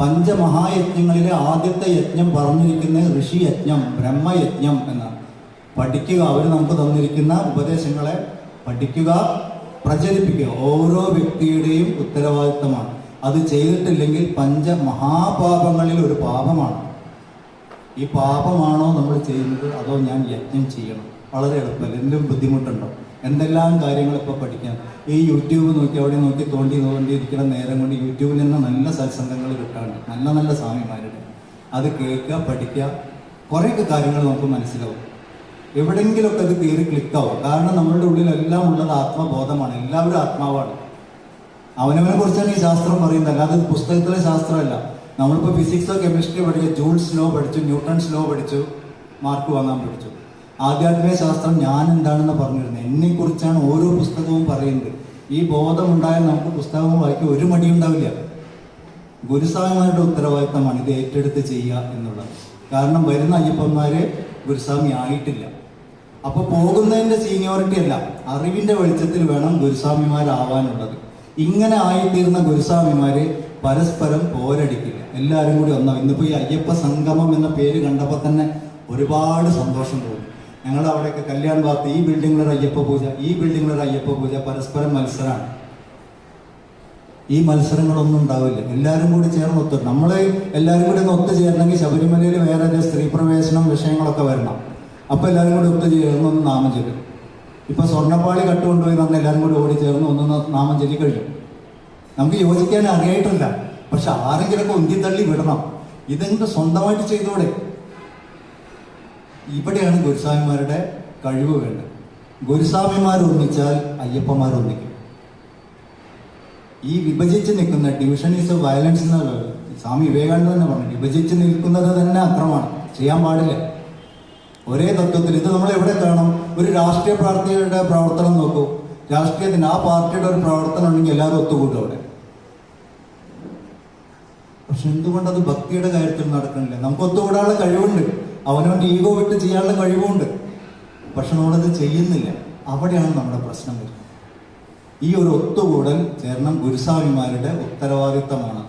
പഞ്ചമഹായജ്ഞങ്ങളിലെ ആദ്യത്തെ യജ്ഞം പറഞ്ഞിരിക്കുന്ന ഋഷി യജ്ഞം ബ്രഹ്മയജ്ഞം എന്നാണ്. പഠിക്കുക അവർ നമുക്ക് തന്നിരിക്കുന്ന ഉപദേശങ്ങളെ പഠിക്കുക പ്രചരിപ്പിക്കുക ഓരോ വ്യക്തിയുടെയും ഉത്തരവാദിത്തമാണ്. അത് ചെയ്തിട്ടില്ലെങ്കിൽ പഞ്ചമഹാപാപങ്ങളിൽ ഒരു പാപമാണ്. ഈ പാപമാണോ നമ്മൾ ചെയ്യുന്നത്? അതോ ഞാൻ യജ്ഞം ചെയ്യണം? വളരെ എളുപ്പമല്ല എന്തെങ്കിലും ബുദ്ധിമുട്ടുണ്ടോ? എന്തെല്ലാം കാര്യങ്ങൾ ഇപ്പോൾ പഠിക്കാം? ഈ യൂട്യൂബ് നോക്കി അവിടെ നോക്കി തോണ്ടി തോണ്ടിയിരിക്കുന്ന നേരം കൊണ്ട് യൂട്യൂബിൽ നിന്ന് നല്ല സത്സംഗങ്ങൾ കിട്ടാണ്ട് നല്ല നല്ല സ്വാമിമാരുടെ. അത് കേൾക്കുക പഠിക്കുക. കുറേയൊക്കെ കാര്യങ്ങൾ നമുക്ക് മനസ്സിലാവും. എവിടെയെങ്കിലുമൊക്കെ അത് കയറി ക്ലിക്കാവും കാരണം നമ്മളുടെ ഉള്ളിലെല്ലാം ഉള്ളത് ആത്മബോധമാണ്. എല്ലാവരും ആത്മാവാണ്. അവനവനെ കുറിച്ചാണ് ഈ ശാസ്ത്രം പറയുന്നത്. അല്ലാതെ പുസ്തകത്തിലെ ശാസ്ത്രമല്ല. നമ്മളിപ്പോൾ ഫിസിക്സോ കെമിസ്ട്രിയോ പഠിച്ചു ജൂൾസ് ലോ പഠിച്ചു ന്യൂട്ടൺസ് ലോ പഠിച്ചു മാർക്ക് വാങ്ങാൻ പഠിച്ചു. ആധ്യാത്മിക ശാസ്ത്രം ഞാൻ എന്താണെന്ന് പറഞ്ഞിരുന്നത്. എന്നെ കുറിച്ചാണ് ഓരോ പുസ്തകവും പറയുന്നത്. ഈ ബോധമുണ്ടായാൽ നമുക്ക് പുസ്തകങ്ങൾ വായിക്കാൻ ഒരു മടിയുണ്ടാവില്ല. ഗുരുസ്വാമിമാരുടെ ഉത്തരവാദിത്തമാണ് ഇത് ഏറ്റെടുത്ത് ചെയ്യുക എന്നുള്ളത്. കാരണം വരുന്ന അയ്യപ്പന്മാര് ഗുരുസ്വാമി ആയിട്ടില്ല. അപ്പൊ പോകുന്നതിന്റെ സീനിയോറിറ്റി അല്ല അറിവിന്റെ വെളിച്ചത്തിൽ വേണം ഗുരുസ്വാമിമാരാവാനുള്ളത്. ഇങ്ങനെ ആയിത്തീർന്ന ഗുരുസ്വാമിമാര് പരസ്പരം പോരടിക്കില്ല. എല്ലാവരും കൂടി ഒന്നാവും ഇന്നിപ്പോ ഈ അയ്യപ്പ സംഗമം എന്ന പേര് കണ്ടപ്പോൾ തന്നെ ഒരുപാട് സന്തോഷം തോന്നി. ഞങ്ങൾ അവിടെയൊക്കെ കല്യാൺ ഭാഗത്ത് ഈ ബിൽഡിങ്ങിലൊരു അയ്യപ്പ പൂജ ഈ ബിൽഡിങ്ങിലൊരു അയ്യപ്പ പൂജ പരസ്പരം മത്സരമാണ്. ഈ മത്സരങ്ങളൊന്നും ഉണ്ടാവില്ല. എല്ലാവരും കൂടി ചേർന്ന് ഒത്തു നമ്മൾ എല്ലാവരും കൂടി ഒന്ന് ഒത്തു ചേരണമെങ്കിൽ ശബരിമലയിൽ വേറെ ഏതെങ്കിലും സ്ത്രീ പ്രവേശനം വിഷയങ്ങളൊക്കെ വരണം. അപ്പൊ എല്ലാവരും കൂടി ഒത്തു ചേർന്ന് ഒന്ന് നാമം ചൊല്ലും ഇപ്പൊ സ്വർണപ്പാളി കട്ടുകൊണ്ടുപോയി നമ്മൾ എല്ലാവരും കൂടി ഓടി ചേർന്ന് ഒന്ന് നാമം ചൊല്ലി കഴിയും നമുക്ക് യോജിക്കാൻ അറിയായിട്ടില്ല. പക്ഷെ ആരെങ്കിലൊക്കെ ഉന്തിത്തള്ളി വിടണം. ഇതെന്ത് സ്വന്തമായിട്ട് ചെയ്തൂടെ? ഇവിടെയാണ് ഗുരുസ്വാമിമാരുടെ കഴിവ് വേണ്ടത്. ഗുരുസ്വാമിമാർ ഒന്നിച്ചാൽ അയ്യപ്പന്മാർ ഒന്നിക്കും. ഈ വിഭജിച്ച് നിൽക്കുന്ന ഡിവിഷൻ ഈസ് വയലൻസ് എന്ന സ്വാമി വിവേകാനന്ദ തന്നെ പറഞ്ഞു വിഭജിച്ച് നിൽക്കുന്നത് തന്നെ അക്രമമാണ്. ചെയ്യാൻ പാടില്ല. ഒരേ തത്വത്തിൽ ഇത് നമ്മൾ എവിടെ കാണും? ഒരു രാഷ്ട്രീയ പാർട്ടിയുടെ പ്രവർത്തനം നോക്കൂ. രാഷ്ട്രീയത്തിന് ആ പാർട്ടിയുടെ ഒരു പ്രവർത്തനം ഉണ്ടെങ്കിൽ എല്ലാവരും ഒത്തുകൂട്ടും അവിടെ. പക്ഷെ എന്തുകൊണ്ടത് ഭക്തിയുടെ കാര്യത്തിൽ നടക്കണില്ല നമുക്ക് ഒത്തുകൂടാനുള്ള കഴിവുണ്ട്. അവനവന്റെ ഈഗോ വിട്ട് ചെയ്യാനുള്ള കഴിവുണ്ട്. പക്ഷെ നമ്മളത് ചെയ്യുന്നില്ല. അവിടെയാണ് നമ്മുടെ പ്രശ്നം വരുന്നത്. ഈ ഒരു ഒത്തുകൂടൽ ചേർന്ന ഗുരുസ്വാമിമാരുടെ ഉത്തരവാദിത്തമാണ്.